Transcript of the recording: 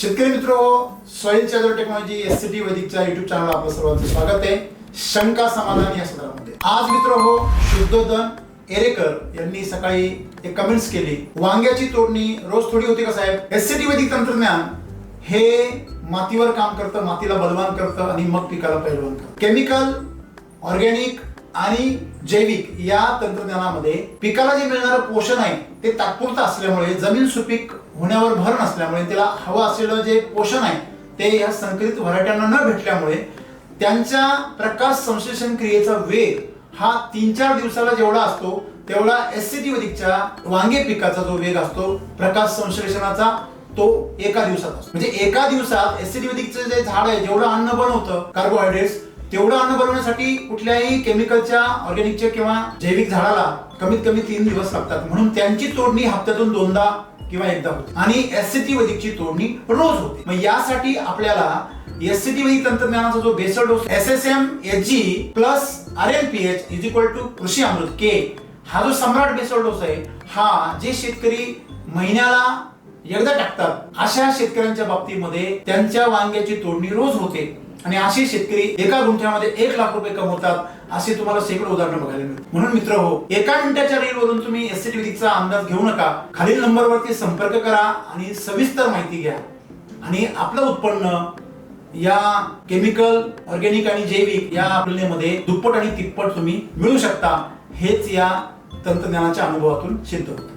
शेतकरी मित्र स्वयंच्या charger technology S C T वैदिकच्या YouTube channel आपलं सर्वांचं स्वागत आहे. शंका समाधान या सत्रामध्ये आज मित्र हो शुद्धोधन एरेकर यांनी सकाळी एक कमेंट्स केली. वांग्याची तोडणी रोज थोडी होती का साहेब? एस सी टी वैदिक तंत्रज्ञान हे मातीवर काम करतं मातीला बलवान करतं आणि मग पिकाला पैलवान करतं. केमिकल ऑर्गॅनिक आणि जैविक या तंत्रज्ञानामध्ये पिकाला जे मिळणारं पोषण आहे ते तात्पुरतं असल्यामुळे जमीन सुपीक होण्यावर भर नसल्यामुळे त्याला हवं असलेलं जे पोषण आहे ते या संकरित व्हरायट्यांना न भेटल्यामुळे त्यांच्या प्रकाश संश्लेषण क्रियेचा वेग हा तीन चार दिवसाला जेवढा असतो तेवढा एस सी टी वधिकच्या वांगे पिकाचा जो वेग असतो प्रकाश संश्लेषणाचा तो एका दिवसात असतो. म्हणजे एका दिवसात एस सी टी वधिकचं जे झाड आहे जेवढं अन्न बनवतं कार्बोहायड्रेट्स तेवढं अन्न बनवण्यासाठी कुठल्याही केमिकलच्या ऑर्गॅनिकच्या किंवा जैविक झाडाला कमीत कमी तीन दिवस लागतात. म्हणून त्यांची तोडणी हप्त्यातून दोनदा किंवा एकदा होते. आणि एस सी तोडणी रोज होते. मग यासाठी आपल्याला एससीटी वैदिक तंत्रज्ञानाचा जो basal dose S S M H G plus R M P H is equal to Krushi Amrut के हा जो सम्राट बेसल डोस आहे हा जे शेतकरी महिन्याला एकदा टाकतात अशा शेतकऱ्यांच्या बाबतीमध्ये त्यांच्या वांग्याची तोडणी रोज होते. आणि असे शेतकरी एका गुंठ्यामध्ये एक लाख रुपये कमवतात असे तुम्हाला शेकडो उदाहरणं बघायला मिळतात म्हणून मित्र हो एका मिनिटाच्या रील वरून तुम्ही एस चा अंदाज घेऊ नका. खालील नंबरवरती संपर्क करा आणि सविस्तर माहिती घ्या. आणि आपलं उत्पन्न या केमिकल ऑर्गॅनिक आणि जैविक या तुलनेमध्ये दुप्पट आणि तिप्पट तुम्ही मिळू शकता. हेच या तंत्रज्ञानाच्या अनुभवातून सिद्ध होतं.